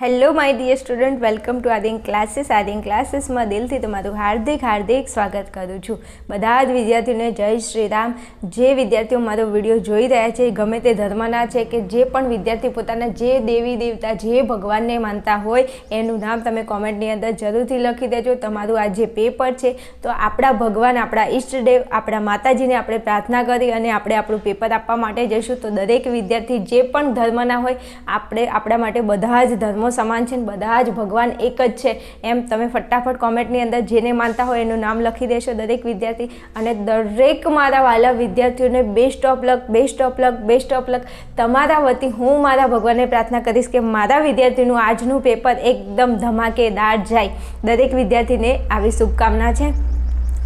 Hello my dear student welcome to Aadin classes Aadin ક્લાસીસમાં દિલથી તમારું હાર્દિક હાર્દિક સ્વાગત કરું છું. બધા જ વિદ્યાર્થીઓને જય શ્રી રામ. જે વિદ્યાર્થીઓ મારો વીડિયો જોઈ રહ્યા છે, ગમે તે ધર્મના છે કે જે પણ વિદ્યાર્થી પોતાના જે દેવી, દેવતા, જે ભગવાનને માનતા હોય, એનું નામ તમે કોમેન્ટની અંદર જરૂરથી લખી દેજો. તમારું આ જે પેપર છે, તો આપણા ભગવાન, આપણા ઈષ્ટદેવ, આપણા માતાજીને આપણે પ્રાર્થના કરી અને આપણે આપણું પેપર આપવા માટે જઈશું. તો દરેક વિદ્યાર્થી જે પણ ધર્મના હોય, આપણે આપણા માટે બધા જ ધર્મો સમાન છે બધા જ ભગવાન એક જ છે. એમ તમે ફટાફટ કોમેન્ટની અંદર જેને માનતા હોય એનું નામ લખી દેશો દરેક વિદ્યાર્થી. અને દરેક મારા વાલા વિદ્યાર્થીઓને best of luck best of luck best of luck તમારા વતી હું મારા ભગવાનને પ્રાર્થના કરીશ કે મારા વિદ્યાર્થીનું આજનું પેપર એકદમ ધમાકેદાર જાય. દરેક વિદ્યાર્થીને આવી શુભકામના છે.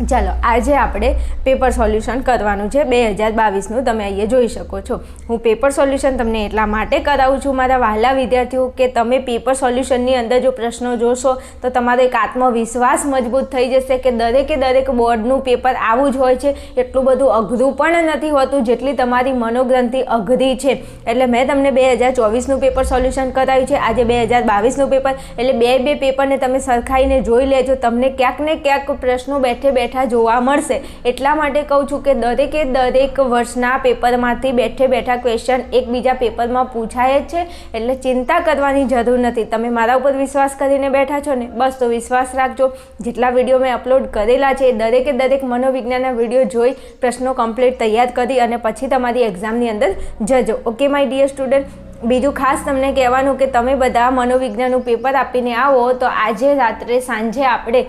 ચાલો, આજે આપણે પેપર સોલ્યુશન કરવાનું છે બે હજાર બાવીસનું. તમે અહીંયા જોઈ શકો છો. હું પેપર સોલ્યુશન તમને એટલા માટે કરાવું છું, મારા વહાલા વિદ્યાર્થીઓ, કે તમે પેપર સોલ્યુશનની અંદર જો પ્રશ્નો જોશો, તો તમારો એક આત્મવિશ્વાસ મજબૂત થઈ જશે કે દરેકે દરેક બોર્ડનું પેપર આવું જ હોય છે. એટલું બધું અઘરું પણ નથી હોતું જેટલી તમારી મનોગ્રંથિ અઘરી છે. એટલે મેં તમને બે હજાર ચોવીસનું પેપર સોલ્યુશન કરાવ્યું છે. આજે બે હજાર બાવીસનું પેપર. એટલે બે બે પેપરને તમે સરખાઈને જોઈ લેજો. તમને ક્યાંક ને ક્યાંક પ્રશ્નો બેઠે બેઠે બેઠા જોવા મળશે. એટલા માટે કહું છું કે દરેકે દરેક વર્ષના પેપરમાંથી બેઠે બેઠા ક્વેશ્ચન એકબીજા પેપરમાં પૂછાય જ છે. એટલે ચિંતા કરવાની જરૂર નથી. તમે મારા ઉપર વિશ્વાસ કરીને બેઠા છો ને, બસ તો વિશ્વાસ રાખજો. જેટલા વીડિયો મેં અપલોડ કરેલા છે દરેકે દરેક મનોવિજ્ઞાનના વીડિયો જોઈ, પ્રશ્નો કમ્પ્લીટ તૈયાર કરી અને પછી તમારી એક્ઝામની અંદર જજો. ઓકે માય ડિયર સ્ટુડન્ટ બીજું ખાસ તમને કહેવાનું કે તમે બધા મનોવિજ્ઞાનનું પેપર આપીને આવો તો આજે રાત્રે સાંજે આપણે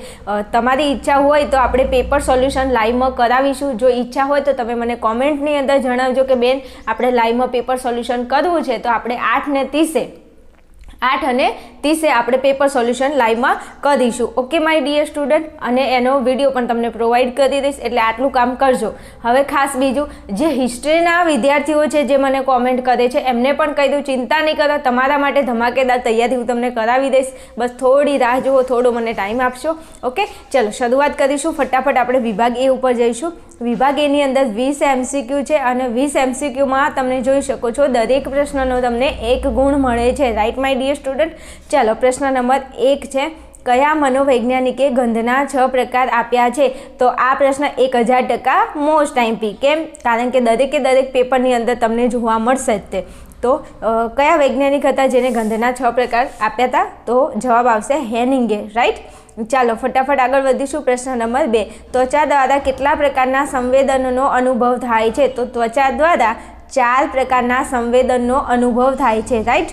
તમારી ઈચ્છા હોય તો આપણે પેપર સોલ્યુશન લાઈવમાં કરાવીશું. જો ઈચ્છા હોય તો તમે મને કોમેન્ટની અંદર જણાવજો કે બેન, આપણે લાઈવમાં પેપર સોલ્યુશન કરવું છે તો આપણે આઠ ને ત્રીસે આઠ અને ત્રીસે આપણે પેપર સોલ્યુશન લાઈવમાં કરીશું ઓકે માય ડિયર સ્ટુડન્ટ અને એનો વીડિયો પણ તમને પ્રોવાઈડ કરી દઈશ, એટલે આટલું કામ કરજો. હવે ખાસ બીજું, જે હિસ્ટ્રીના વિદ્યાર્થીઓ છે જે મને કોમેન્ટ કરે છે, એમને પણ કહી દઉં, ચિંતા નહીં કરો તમારા માટે ધમાકેદાર તૈયારી હું તમને કરાવી દઈશ. બસ થોડી રાહ જુઓ, થોડો મને ટાઈમ આપશો. ઓકે ચલો, શરૂઆત કરીશું. ફટાફટ આપણે વિભાગ એ ઉપર જઈશું. વિભાગ એની અંદર વીસ એમસીક્યુ છે અને વીસ એમસીક્યુમાં તમે જોઈ શકો છો, દરેક પ્રશ્નનો તમને એક ગુણ મળે છે. રાઈટ માય ડિયર સ્ટુડન્ટ ચાલો, પ્રશ્ન નંબર એક છે. કયા મનોવૈજ્ઞાનિકે ગંધના છ પ્રકાર આપ્યા છે? તો આ પ્રશ્ન એક હજાર ટકા મોસ્ટ આઈમ્પી કેમ? કારણ કે દરેકે દરેક પેપરની અંદર તમને જોવા મળશે જ તે. તો કયા વૈજ્ઞાનિક હતા જેને ગંધના છ પ્રકાર આપ્યા હતા તો જવાબ આવશે હેનિંગે રાઈટ ચાલો, ફટાફટ આગળ વધીશું પ્રશ્ન નંબર બે. ત્વચા દ્વારા કેટલા પ્રકારના સંવેદનોનો અનુભવ થાય છે? તો ત્વચા દ્વારા ચાર પ્રકારના સંવેદનનો અનુભવ થાય છે રાઈટ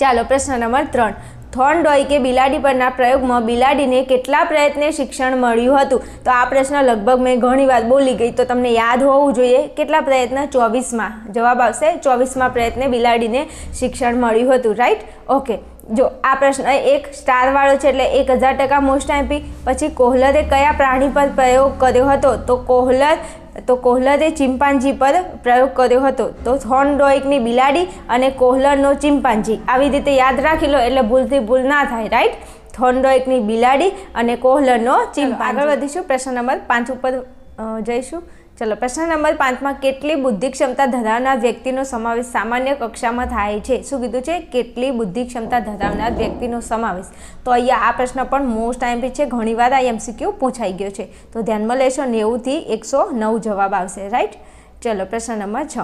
ચાલો, પ્રશ્ન નંબર ત્રણ. થોર્નડોય કે બિલાડી પરના પ્રયોગમાં બિલાડીને કેટલા પ્રયત્ને શિક્ષણ મળ્યું હતું? તો આ પ્રશ્ન લગભગ મેં ઘણી વાર બોલી ગઈ. તો તમને યાદ હોવું જોઈએ કેટલા પ્રયત્ન ચોવીસમાં? જવાબ આવશે, ચોવીસમાં પ્રયત્ને બિલાડીને શિક્ષણ મળ્યું હતું રાઈટ ઓકે જો, આ પ્રશ્ન એક સ્ટારવાળો છે એટલે એક હજાર ટકા મોસ્ટ એમ્પી પછી કોહલરે કયા પ્રાણી પર પ્રયોગ કર્યો હતો? તો કોહલર તો કોહલરે ચિમ્પાન્જી પર પ્રયોગ કર્યો હતો. તો થોર્નડોઇકની બિલાડી અને કોહલરનો ચિમ્પાન્જી આવી રીતે યાદ રાખી લો એટલે ભૂલથી ભૂલ ના થાય રાઈટ થોર્નડોઇકની બિલાડી અને કોહલરનો ચિમ્પ આગળ વધીશું. પ્રશ્ન નંબર પાંચ ઉપર જઈશું. ચલો, પ્રશ્ન નંબર પાંચમાં કેટલી બુદ્ધિ ક્ષમતા ધરાવનાર વ્યક્તિનો સમાવેશ સામાન્ય કક્ષામાં થાય છે? શું કીધું છે? કેટલી બુદ્ધિ ક્ષમતા ધરાવનાર વ્યક્તિનો સમાવેશ? તો અહીંયા આ પ્રશ્ન પણ મોસ્ટ ટાઈમ છે, ઘણીવાર આ એમસીક્યુ પૂછાઈ ગયો છે. તો ધ્યાનમાં લેશો, નેવુંથી એકસો નવ જવાબ આવશે રાઈટ ચલો, પ્રશ્ન નંબર છ.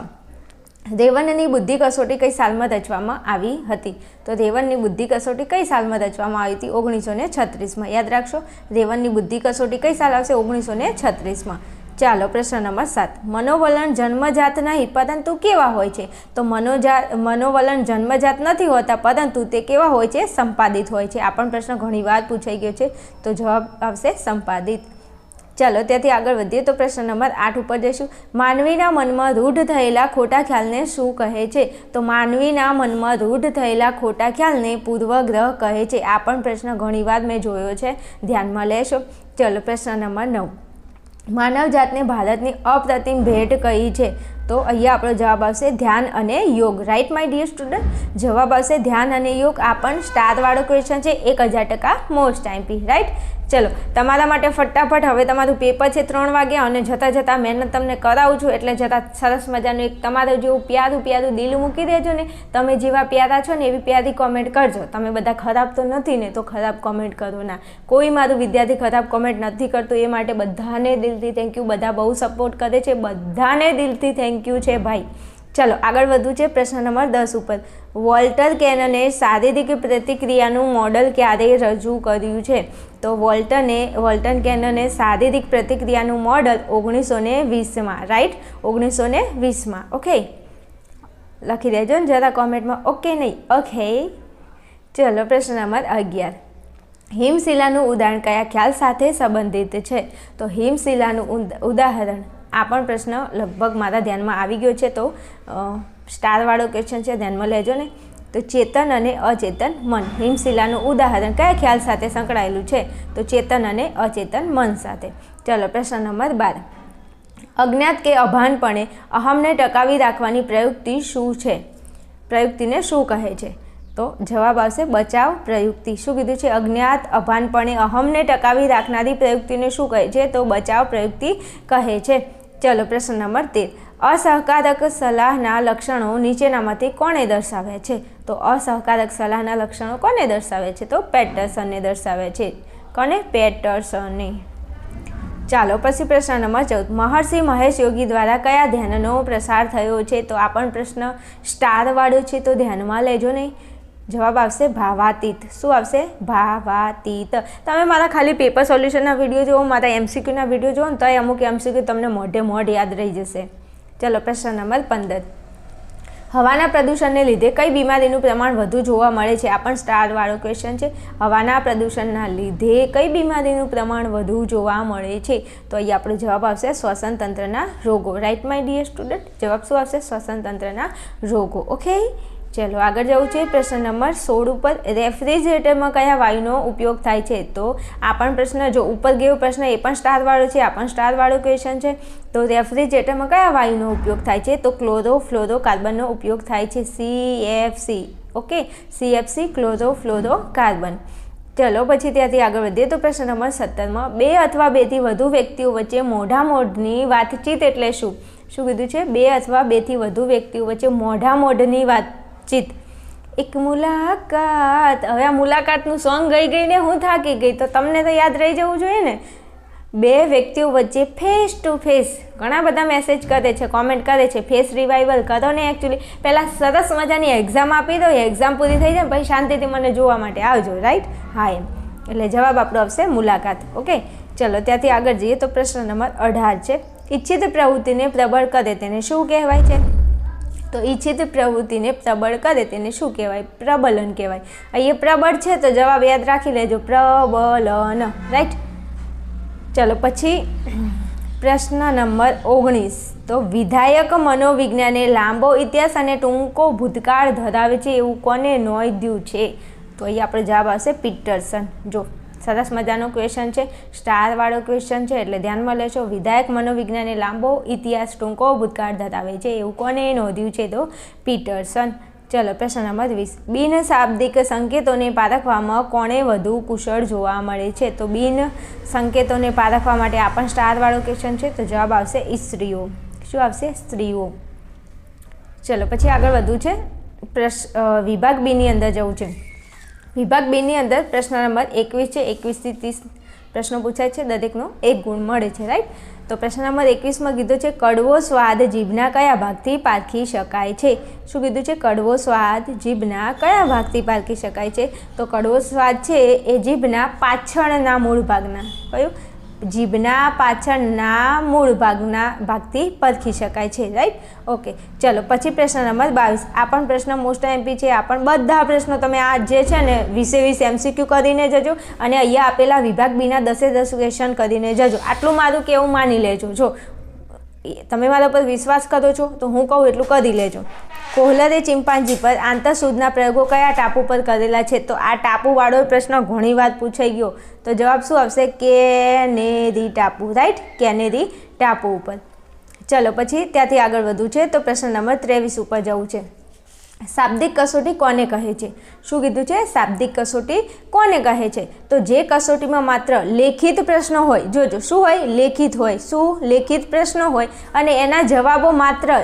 રેવનની બુદ્ધિ કસોટી કઈ સાલમાં રચવામાં આવી હતી? તો રેવનની બુદ્ધિ કસોટી કઈ સાલમાં રચવામાં આવી હતી? ઓગણીસો છત્રીસમાં. યાદ રાખશો, રેવનની બુદ્ધિ કસોટી કઈ સાલ આવશે? ઓગણીસો ને છત્રીસમાં. ચાલો પ્રશ્ન નંબર સાત. મનોવલણ જન્મજાત નહીં, પરંતુ કેવા હોય છે? તો મનોજાત મનોવલણ જન્મજાત નથી હોતા, પરંતુ તે કેવા હોય છે? સંપાદિત હોય છે. આ પણ પ્રશ્ન ઘણીવાર પૂછાઈ ગયો છે, તો જવાબ આવશે સંપાદિત. ચાલો ત્યાંથી આગળ વધીએ, તો પ્રશ્ન નંબર આઠ ઉપર જઈશું. માનવીના મનમાં રૂઢ થયેલા ખોટા ખ્યાલને શું કહે છે? તો માનવીના મનમાં રૂઢ થયેલા ખોટા ખ્યાલને પૂર્વગ્રહ કહે છે. આ પણ પ્રશ્ન ઘણીવાર મેં જોયો છે. ધ્યાનમાં લેશો. ચલો પ્રશ્ન નંબર નવ. માનવજાતને ભારતની અપ્રતિમ ભેટ કહી છે. તો અહીંયા આપણો જવાબ આવશે ધ્યાન અને યોગ. રાઈટ માય ડિયર સ્ટુડન્ટ જવાબ આવશે ધ્યાન અને યોગ. આ પણ સ્ટારવાળો ક્વેશ્ચન છે. એક હજાર ટકા મોસ્ટ ટાઈમપી રાઈટ ચલો, તમારા માટે ફટાફટ હવે તમારું પેપર છે ત્રણ વાગે અને જતાં જતાં મહેનત તમને કરાવું છું. એટલે જતાં સરસ મજાનું એક તમારું જેવું પ્યારું પ્યારું દિલ મૂકી દેજો ને. તમે જેવા પ્યારા છો ને એવી પ્યારી કોમેન્ટ કરજો. તમે બધા ખરાબ તો નથી ને તો ખરાબ કોમેન્ટ કરો ના. કોઈ મારું વિદ્યાર્થી ખરાબ કોમેન્ટ નથી કરતું એ માટે બધાને દિલથી થેન્ક યુ બધા બહુ સપોર્ટ કરે છે. બધાને દિલથી થેન્ક યુ છે ભાઈ. ચલો, આગળ વધવું છે પ્રશ્ન નંબર દસ ઉપર. વોલ્ટર કેનને શારીરિક પ્રતિક્રિયાનું મોડલ ક્યારે રજૂ કર્યું છે? તો વોલ્ટને વોલ્ટન કેનને શારીરિક પ્રતિક્રિયાનું મોડલ ઓગણીસો ને વીસમાં રાઈટ ઓગણીસો ને વીસમાં ઓકે લખી દેજો ને જરા કોમેન્ટમાં ઓકે નહીં ઓકે ચલો, પ્રશ્ન નંબર અગિયાર. હિમશિલાનું ઉદાહરણ કયા ખ્યાલ સાથે સંબંધિત છે? તો હિમશિલાનું ઉદાહરણ આ પણ પ્રશ્ન લગભગ મારા ધ્યાનમાં આવી ગયો છે. તો સ્ટારવાળો ક્વેશ્ચન છે, ધ્યાનમાં લેજો ને. તો ચેતન અને અચેતન મન, હિમશિલાનું ઉદાહરણ કયા ખ્યાલ સાથે સંકળાયેલું છે? તો ચેતન અને અચેતન મન સાથે. ચલો, પ્રશ્ન નંબર બાર. અજ્ઞાત કે અભાનપણે અહમને ટકાવી રાખવાની પ્રયુક્તિ શું છે? પ્રયુક્તિને શું કહે છે? તો જવાબ આવશે બચાવ પ્રયુક્તિ. શું કીધું છે? અજ્ઞાત, અભાનપણે અહમને ટકાવી રાખનારી પ્રયુક્તિને શું કહે છે? તો બચાવ પ્રયુક્તિ કહે છે. ચલો પ્રશ્ન નંબર તેર. અસહકારક સલાહના લક્ષણો નીચેનામાંથી કોણે દર્શાવે છે? તો અસહકારક સલાહના લક્ષણો કોને દર્શાવે છે? તો પેટર્સનને દર્શાવે છે. કોને? પેટર્સને ચાલો પછી પ્રશ્ન નંબર ચૌદ. મહર્ષિ મહેશ યોગી દ્વારા કયા ધ્યાનનો પ્રસાર થયો છે? તો આ પણ પ્રશ્ન સ્ટારવાળો છે, તો ધ્યાનમાં લેજો નહીં. જવાબ આવશે ભાવાતીત. શું આવશે? ભાવાતીત. તમે મારા ખાલી પેપર સોલ્યુશનના વીડિયો જુઓ, મારા એમસીક્યુના વીડિયો જુઓ ને તો એ અમુક એમસીક્યુ તમને મોઢે મોઢ યાદ રહી જશે. ચલો, પ્રશ્ન નંબર પંદર. હવાના પ્રદૂષણને લીધે કઈ બીમારીનું પ્રમાણ વધુ જોવા મળે છે? આ પણ સ્ટારવાળો ક્વેશ્ચન છે. હવાના પ્રદૂષણના લીધે કઈ બીમારીનું પ્રમાણ વધુ જોવા મળે છે? તો અહીં આપણો જવાબ આવશે શ્વસન તંત્રના રોગો. રાઈટ માય ડિયર સ્ટુડન્ટ જવાબ શું આવશે? શ્વસન તંત્રના રોગો. ઓકે ચલો, આગળ જવું છે પ્રશ્ન નંબર સોળ ઉપર. રેફ્રિજરેટરમાં કયા વાયુનો ઉપયોગ થાય છે? તો આ પણ પ્રશ્ન, જો ઉપર ગયો પ્રશ્ન, એ પણ સ્ટારવાળો છે, આ પણ સ્ટારવાળો ક્વેશ્ચન છે. તો રેફ્રિજરેટરમાં કયા વાયુનો ઉપયોગ થાય છે? તો ક્લોરો ફ્લોરો કાર્બનનો ઉપયોગ થાય છે C F okay? C F C chloro fluoro carbon ચલો, પછી ત્યાંથી આગળ વધીએ. તો પ્રશ્ન નંબર સત્તરમાં, બે અથવા બેથી વધુ વ્યક્તિઓ વચ્ચે મોઢા મોઢની વાતચીત એટલે શું? શું કીધું છે? બે અથવા બેથી વધુ વ્યક્તિઓ વચ્ચે મોઢા મોઢની વાત ચિત એક મુલાકાત. હવે આ મુલાકાતનું સોંગ ગઈ ગઈને હું થાકી ગઈ. તો તમને તો યાદ રહી જવું જોઈએ ને? બે વ્યક્તિઓ વચ્ચે ફેસ ટુ ફેસ ઘણા બધા મેસેજ કરે છે કોમેન્ટ કરે છે ફેસ રિવાઇવલ કરો ને એકચ્યુઅલી પહેલાં સરસ મજાની એક્ઝામ આપી દો એક્ઝામ પૂરી થઈ જાય પછી શાંતિથી મને જોવા માટે આવજો રાઈટ હા, એમ. એટલે જવાબ આપણો આવશે મુલાકાત ઓકે ચલો, ત્યાંથી આગળ જઈએ તો પ્રશ્ન નંબર અઢાર છે. ઈચ્છિત પ્રવૃત્તિને પ્રબળ કરે તેને શું કહેવાય છે? તો ઈચ્છિત પ્રવૃત્તિને પ્રબળ કરે, તેને શું કહેવાય? પ્રબલન કહેવાય. અહીંયા પ્રબળ છે તો જવાબ યાદ રાખી લેજો, પ્રબલન. રાઈટ ચલો પછી પ્રશ્ન નંબર ઓગણીસ. તો વિધાયક મનોવિજ્ઞાને લાંબો ઇતિહાસ અને ટૂંકો ભૂતકાળ ધરાવે છે એવું કોને નોંધ્યું છે? તો અહીં આપણો જવાબ આવશે પીટરસન. જો સરસ મજાનો ક્વેશ્ચન છે. સ્ટારવાળો ક્વેશ્ચન છે, એટલે ધ્યાનમાં લેશો. વિધાયક મનોવિજ્ઞાને લાંબો ઇતિહાસ ટૂંકો ભૂતકાળ ધરાવે છે. એવું કોને નોંધ્યું છે તો? પીટરસન. ચલો, પ્રશ્ન નંબર વીસ. બિન શાબ્દિક સંકેતોને પારખવામાં કોણે વધુ કુશળ જોવા મળે છે? તો બિન સંકેતોને પારખવા માટે આ પણ સ્ટારવાળો ક્વેશ્ચન છે. તો જવાબ આવશે સ્ત્રીઓ. શું આવશે? સ્ત્રીઓ. ચલો, પછી આગળ વધવું છે. પ્રશ વિભાગ બીની અંદર જવું છે. વિભાગ બેની અંદર પ્રશ્ન નંબર એકવીસ છે. એકવીસથી ત્રીસ પ્રશ્નો પૂછાય છે. દરેકનો એક ગુણ મળે છે રાઈટ તો પ્રશ્ન નંબર એકવીસમાં કીધું છે, કડવો સ્વાદ જીભના કયા ભાગથી પારખી શકાય છે? શું કીધું છે? કડવો સ્વાદ જીભના કયા ભાગથી પારખી શકાય છે? તો કડવો સ્વાદ છે એ જીભના પાછળના મૂળ ભાગના. કયું? જીભના પાછળના મૂળ ભાગના ભાગથી પરખી શકાય છે રાઈટ ઓકે ચલો, પછી પ્રશ્ન નંબર બાવીસ. આ પણ પ્રશ્ન મોસ્ટ એમપી છે, આ પણ બધા પ્રશ્નો તમે આ જે છે ને વીસે વીસ એમસીક્યુ કરીને જજો અને અહીંયા આપેલા વિભાગ બીના દસે દસ ક્વેશ્ચન કરીને જજો. આટલું મારું કેવું માની લેજો. જો તમે મારા પર વિશ્વાસ કરો છો, તો હું કહું એટલું કરી લેજો. કોહલરે ચિમ્પાન્જી પર આંતરસૂદના પ્રયોગો કયા ટાપુ પર કરેલા છે? તો આ ટાપુવાળો પ્રશ્ન ઘણી વાર પૂછાઈ ગયો. તો જવાબ શું આવશે? કેનેરી ટાપુ રાઈટ કેનેરી ટાપુ ઉપર. ચલો, પછી ત્યાંથી આગળ વધવું છે. તો પ્રશ્ન નંબર ત્રેવીસ ઉપર જવું છે. શાબ્દિક કસોટી કોને કહે છે? શું કીધું છે? શાબ્દિક કસોટી કોને કહે છે? તો જે કસોટીમાં માત્ર લેખિત પ્રશ્નો હોય, જોજો, શું હોય? લેખિત હોય. શું? લેખિત પ્રશ્નો હોય. અને એના જવાબો માત્ર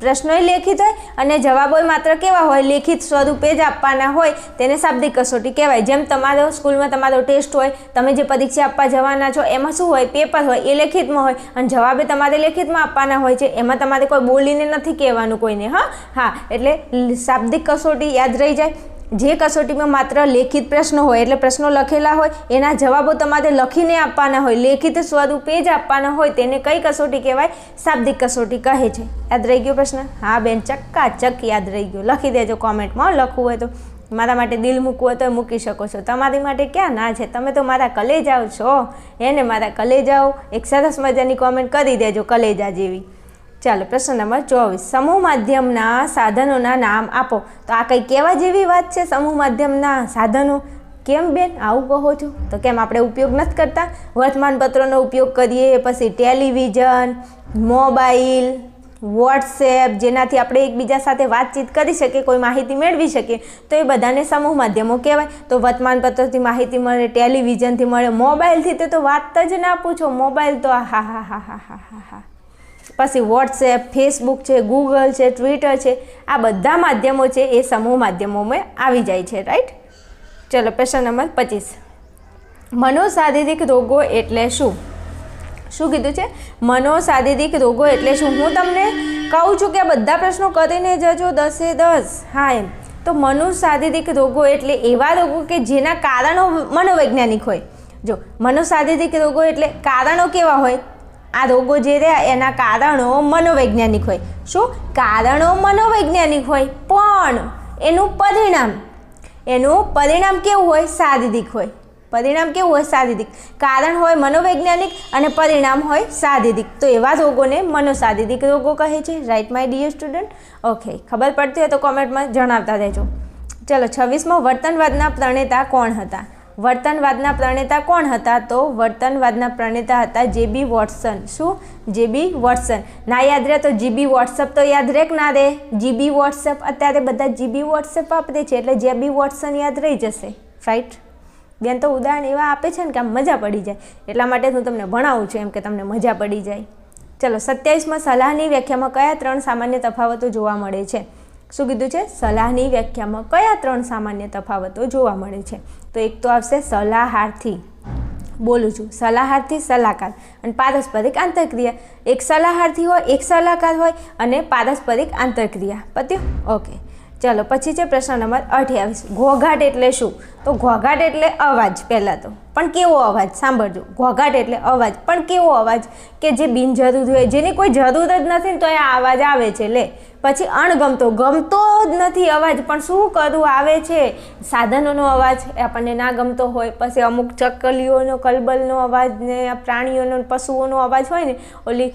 પ્રશ્નોય લેખિત હોય અને જવાબોય માત્ર કેવા હોય? લેખિત સ્વરૂપે જ આપવાના હોય. તેને શાબ્દિક કસોટી કહેવાય. જેમ તમારો સ્કૂલમાં તમારો ટેસ્ટ હોય, તમે જે પરીક્ષા આપવા જવાના છો, એમાં શું હોય? પેપર હોય, એ લેખિતમાં હોય. અને જવાબે તમારે લેખિતમાં આપવાના હોય છે. એમાં તમારે કોઈ બોલીને નથી કહેવાનું કોઈને, હા? હા, એટલે શાબ્દિક કસોટી યાદ રહી જાય. જે કસોટીમાં માત્ર લેખિત પ્રશ્નો હોય એટલે પ્રશ્નો લખેલા હોય, એના જવાબો તમારે લખીને આપવાના હોય. લેખિત સ્વરૂપે જ આપવાના હોય તેને કઈ કસોટી કહેવાય? શાબ્દિક કસોટી કહે છે. યાદ રહી ગયો પ્રશ્ન? હા બેન ચક્કા ચક યાદ રહી ગયો. લખી દેજો કોમેન્ટમાં લખવું હોય તો. મારા માટે દિલ મૂકવું હોય તો મૂકી શકો છો. તમારી માટે ક્યાં ના છે? તમે તો મારા કલેજાઓ છો. એને મારા કલેજાઓ, એક સરસ મજાની કોમેન્ટ કરી દેજો કલેજા જેવી. ચાલો પ્રશ્ન નંબર ચોવીસ. સમૂહ માધ્યમના સાધનોના નામ આપો. તો આ કંઈ કહેવા જેવી વાત છે સમૂહ માધ્યમના સાધનો? કેમ બેન? આવું કહો છો? તો કેમ આપણે ઉપયોગ નથી કરતા? વર્તમાનપત્રોનો ઉપયોગ કરીએ, પછી ટેલિવિઝન, મોબાઈલ, વોટ્સએપ, જેનાથી આપણે એકબીજા સાથે વાતચીત કરી શકીએ, કોઈ માહિતી મેળવી શકીએ. તો એ બધાને સમૂહ માધ્યમો કહેવાય. તો વર્તમાનપત્રથી માહિતી મળે, ટેલિવિઝનથી મળે, મોબાઈલથી તો તો વાત જ ના પૂછો. મોબાઈલ તો હા હા હા હા હા હા હા. પછી વોટ્સએપ, ફેસબુક છે, ગૂગલ છે, ટ્વિટર છે, આ બધા માધ્યમો છે એ સમૂહ માધ્યમોમાં આવી જાય છે રાઈટ ચલો, પ્રશ્ન નંબર પચીસ. મનોશારીરિક રોગો એટલે શું? શું કીધું છે? મનોશારીરિક રોગો એટલે શું? હું તમને કહું છું કે આ બધા પ્રશ્નો કરીને જજો દસે દસ. હા, એમ. તો મનોશારીરિક રોગો એટલે એવા રોગો કે જેના કારણો મનોવૈજ્ઞાનિક હોય. જો મનોશારીરિક રોગો એટલે કારણો કેવા હોય? આ રોગો જે રહ્યા એના કારણો મનોવૈજ્ઞાનિક હોય. શું? કારણો મનોવૈજ્ઞાનિક હોય. પણ એનું પરિણામ એનું પરિણામ કેવું હોય? શારીરિક હોય. પરિણામ કેવું હોય? શારીરિક. કારણ હોય મનોવૈજ્ઞાનિક અને પરિણામ હોય શારીરિક. તો એવા રોગોને મનોશારીરિક રોગો કહે છે. Right my dear student okay ખબર પડતી હોય તો કોમેન્ટમાં જણાવતા રહેજો. ચલો, છવ્વીસમાં વર્તનવાદના પ્રણેતા કોણ હતા? વર્તનવાદના પ્રણેતા કોણ હતા? તો વર્તનવાદના પ્રણેતા હતા જેબી વોટસન. શું? JB Watson. ના યાદ રહે તો જીબી વોટ્સઅપ તો યાદ રહે કે ના રહે જીબી વોટ્સઅપ અત્યારે બધા જીબી વોટ્સઅપ આપે છે એટલે જે બી વોટ્સન યાદ રહી જશે. રાઈટ બેન તો ઉદાહરણ એવા આપે છે ને કે આમ મજા પડી જાય. એટલા માટે હું તમને ભણાવું છું એમ કે તમને મજા પડી જાય. ચલો, સત્યાવીસમાં સલાહની વ્યાખ્યામાં કયા ત્રણ સામાન્ય તફાવતો જોવા મળે છે? શું કીધું છે? સલાહની વ્યાખ્યામાં કયા ત્રણ સામાન્ય તફાવતો જોવા મળે છે? તો એક તો આવશે સલાહાર્થી. બોલું છું. સલાહાર્થી, સલાહકાર અને પારસ્પરિક આંતરક્રિયા. એક સલાહાર્થી હોય, એક સલાહકાર હોય અને પારસ્પરિક આંતરક્રિયા. પત્યું? ઓકે ચલો, પછી છે પ્રશ્ન નંબર અઠ્યાવીસ. ઘોઘાટ એટલે શું? તો ઘોઘાટ એટલે અવાજ પહેલાં તો. પણ કેવો અવાજ? સાંભળજો. ઘોઘાટ એટલે અવાજ. પણ કેવો અવાજ? કે જે બિનજરૂરી હોય. જેની કોઈ જરૂર જ નથી ને તો એ અવાજ આવે છે. લે. પછી અણગમતો, ગમતો જ નથી અવાજ, પણ શું કરવું આવે છે? સાધનોનો અવાજ આપણને ના ગમતો હોય. પછી અમુક ચકલીઓનો, કલબલનો અવાજ ને પ્રાણીઓનો, પશુઓનો અવાજ હોય ને, ઓલી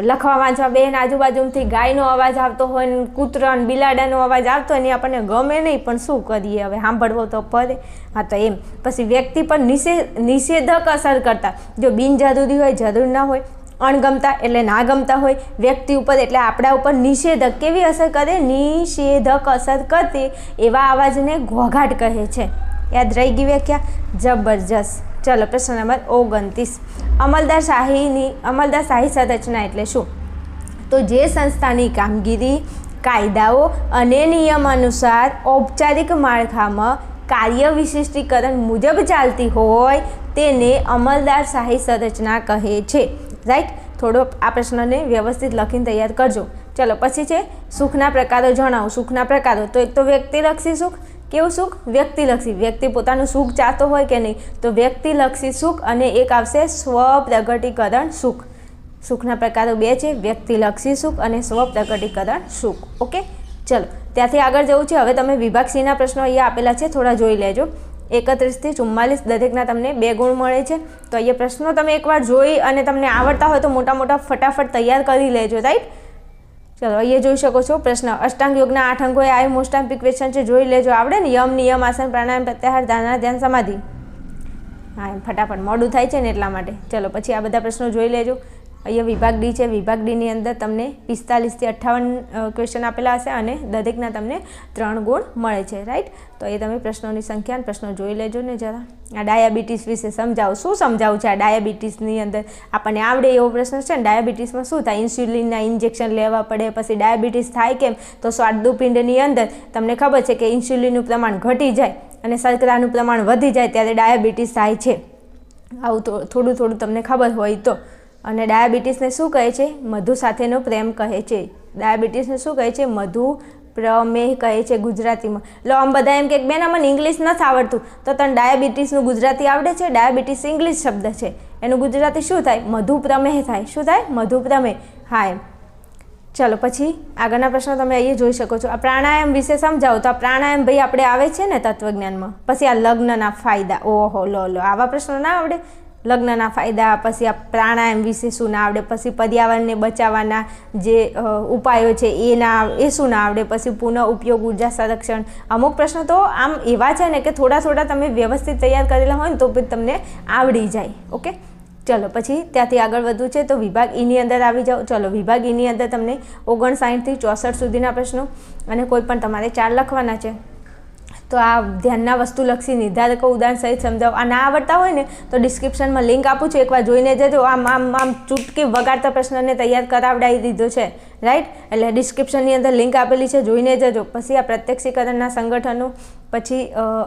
લખવા વાંચવા બેન આજુબાજુથી ગાયનો અવાજ આવતો હોય ને, કૂતરા ને બિલાડાનો અવાજ આવતો હોય ને આપણને ગમે નહીં, પણ શું કરીએ હવે? સાંભળવો તો પડે. હા, તો એમ. પછી વ્યક્તિ પર નિષેધ, નિષેધક અસર કરતા. જો બિનજરૂરી હોય, જરૂર ના હોય અણગમતા એટલે ના ગમતા હોય, વ્યક્તિ ઉપર એટલે આપણા ઉપર નિષેધક કેવી અસર કરે? નિષેધક અસર કરતી એવા અવાજને ઘોઘાટ કહે છે. યાદ રહી ગઈ વ્યાખ્યા? જબરજસ્ત. ચલો, પ્રશ્ન નંબર ઓગણત્રીસ. અમલદાર શાહીની, અમલદાર શાહી સંરચના એટલે શું? તો જે સંસ્થાની કામગીરી, કાયદાઓ અને નિયમ અનુસાર ઔપચારિક માળખામાં કાર્ય વિશિષ્ટીકરણ મુજબ ચાલતી હોય, તેને અમલદાર શાહી સંરચના કહે છે. રાઈટ? થોડો આ પ્રશ્નને વ્યવસ્થિત લખીને તૈયાર કરજો. ચલો, પછી છે, સુખના પ્રકારો જણાવો. સુખના પ્રકારો. તો એક તો વ્યક્તિલક્ષી સુખ, કેવું સુખ? વ્યક્તિલક્ષી વ્યક્તિ પોતાનું સુખ ચાહતો હોય કે નહીં? તો વ્યક્તિલક્ષી સુખ અને એક આવશે સ્વપ્રગટીકરણ સુખ. સુખના પ્રકારો બે છે વ્યક્તિલક્ષી સુખ અને સ્વપ્રગટીકરણ સુખ. ઓકે? ચલો, ત્યાંથી આગળ જવું છે. હવે તમે વિભાગ સિંહના પ્રશ્નો અહીંયા આપેલા છે, થોડા જોઈ લેજો. એકત્રીસથી ચુમ્માલીસ દરેકના તમને બે ગુણ મળે છે. તો અહીંયા પ્રશ્નો તમે એકવાર જોઈ અને તમને આવડતા હોય તો મોટા મોટા ફટાફટ તૈયાર કરી લેજો, રાઈટ? ચલો, અહીંયા જોઈ શકો છો પ્રશ્ન. અષ્ટાંગ યોગના આઠ અંગો એ આયુ મોસ્ટ આમ ક્વેશ્ચન છે, જોઈ લેજો. આવડે? ને યમ નિયમ, આસન, પ્રાણાયામ, પ્રત્યાહાર ધારણા ધ્યાન, સમાધિ. હા, એમ ફટાફટ મોડું થાય છે ને એટલા માટે. ચલો, પછી આ બધા પ્રશ્નો જોઈ લેજો. અહીંયા વિભાગ ડી છે. વિભાગ ડીની અંદર તમને પિસ્તાલીસથી અઠ્ઠાવન ક્વેશ્ચન આપેલા હશે અને દરેકના તમને ત્રણ ગુણ મળે છે રાઈટ તો એ તમે પ્રશ્નોની સંખ્યા પ્રશ્નો જોઈ લેજો ને જરા. આ ડાયાબિટીસ વિશે સમજાવો. શું સમજાવું છે આ ડાયાબિટીસની અંદર? આપણને આવડે એવો પ્રશ્ન છે ને, ડાયાબિટીસમાં શું થાય? ઇન્સ્યુલિનના ઇન્જેક્શન લેવા પડે, પછી ડાયાબિટીસ થાય કેમ? તો સ્વાદુપિંડની અંદર તમને ખબર છે કે ઇન્સ્યુલિનનું પ્રમાણ ઘટી જાય અને શર્કરાનું પ્રમાણ વધી જાય ત્યારે ડાયાબિટીસ થાય છે. આવું થોડું થોડું તમને ખબર હોય તો. અને ડાયાબિટીસને શું કહે છે? મધુ સાથેનો પ્રેમ કહે છે. ડાયાબિટીસને શું કહે છે? મધુ પ્રમેહ કહે છે ગુજરાતીમાં. લો, આમ બધા એમ કે બેન મને ઇંગ્લિશ નથી આવડતું. તો તને ડાયાબિટીસનું ગુજરાતી આવડે છે? ડાયાબિટીસ ઇંગ્લિશ શબ્દ છે. એનું ગુજરાતી શું થાય? મધુ પ્રમેહ થાય. શું થાય? મધુ પ્રમેહ. હા, એમ. ચલો, પછી આગળના પ્રશ્નો તમે અહીંયા જોઈ શકો છો. આ પ્રાણાયામ વિશે સમજાવો. તો આ પ્રાણાયામ ભાઈ, આપણે આવે છે ને તત્વજ્ઞાનમાં? પછી આ લગ્નના ફાયદા. ઓહો, લો લો. આવા પ્રશ્નો ના આવડે. લગ્નના ફાયદા, પછી આ પ્રાણાયામ વિશે શું ના આવડે, પછી પર્યાવરણને બચાવવાના જે ઉપાયો છે એ ના એ શું ના આવડે, પછી પુનઃ ઉપયોગ, ઊર્જા સંરક્ષણ. અમુક પ્રશ્નો તો આમ એવા છે ને કે થોડા થોડા તમે વ્યવસ્થિત તૈયાર કરેલા હોય ને તો તમને આવડી જાય, ઓકે? ચલો, પછી ત્યાંથી આગળ વધવું છે તો વિભાગ ઈની અંદર આવી જાઓ. ચલો, વિભાગ ઈની અંદર તમને ઓગણસાઠથી ચોસઠ સુધીના પ્રશ્નો અને કોઈ પણ તમારે ચાર લખવાના છે. તો આ ધ્યાનના વસ્તુલક્ષી નિર્ધારકો ઉદાહરણ સહિત સમજાવો. આ ના આવડતા હોય ને, તો ડિસ્ક્રિપ્શનમાં લિંક આપું છું. એકવાર જોઈને જજો. આમ આમ આમ ચૂટકી વગાડતા પ્રશ્નને તૈયાર કરાવડાવી દીધો છે. રાઈટ એટલે ડિસ્ક્રિપ્શનની અંદર લિંક આપેલી છે. જોઈને જજો. પછી આ પ્રત્યક્ષીકરણના સંગઠનો પછી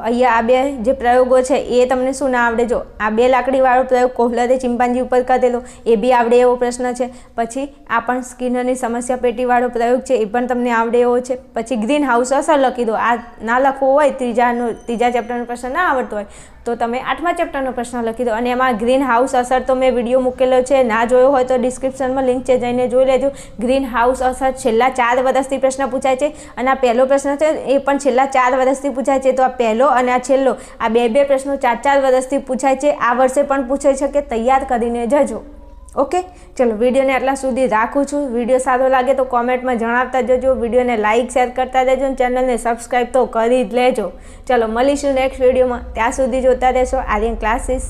અહીંયા આ બે જે પ્રયોગો છે એ તમને શું ના આવડે? જો, આ બે લાકડીવાળો પ્રયોગ કોહલરે ચિંપાંજી ઉપર કરેલો એ બી આવડે એવો પ્રશ્ન છે. પછી, આ પણ સ્કિનરની સમસ્યા પેટીવાળો પ્રયોગ છે, એ પણ તમને આવડે એવો છે. પછી ગ્રીન હાઉસ અસર લખી દો. આ ના લખવો હોય, ત્રીજાનો, ત્રીજા ચેપ્ટરનો પ્રશ્ન ના આવડતો હોય. તો તમે આઠમા ચેપ્ટરનો પ્રશ્ન લખી દો. અને એમાં ગ્રીન હાઉસ અસર તો મેં વીડિયો મૂકેલો છે. ના જોયો હોય તો ડિસ્ક્રિપ્શનમાં લિંક છે, જઈને જોઈ લેજો. ગ્રીન હાઉસ અસર છેલ્લા ચાર વર્ષથી પ્રશ્ન પૂછાય છે. અને આ પહેલો પ્રશ્ન છે, એ પણ છેલ્લા ચાર વર્ષથી પૂછાય છે. તો આ પહેલો અને આ છેલ્લો, આ બે બે પ્રશ્નો ચાર ચાર વર્ષથી પૂછાય છે. આ વર્ષે પણ પૂછાય છે કે તૈયાર કરીને જજો. ઓકે? ચલો, વિડીયોને આટલા સુધી રાખું છું. વીડિયો સારો લાગે તો કોમેન્ટમાં જણાવતા જજો. વિડીયોને લાઇક શેર કરતા રહેજો અને ચેનલને સબસ્ક્રાઈબ તો કરી જ લેજો. ચલો, મળીશું નેક્સ્ટ વિડીયોમાં. ત્યાં સુધી જોતા રહેશો. આર્યન ક્લાસીસ.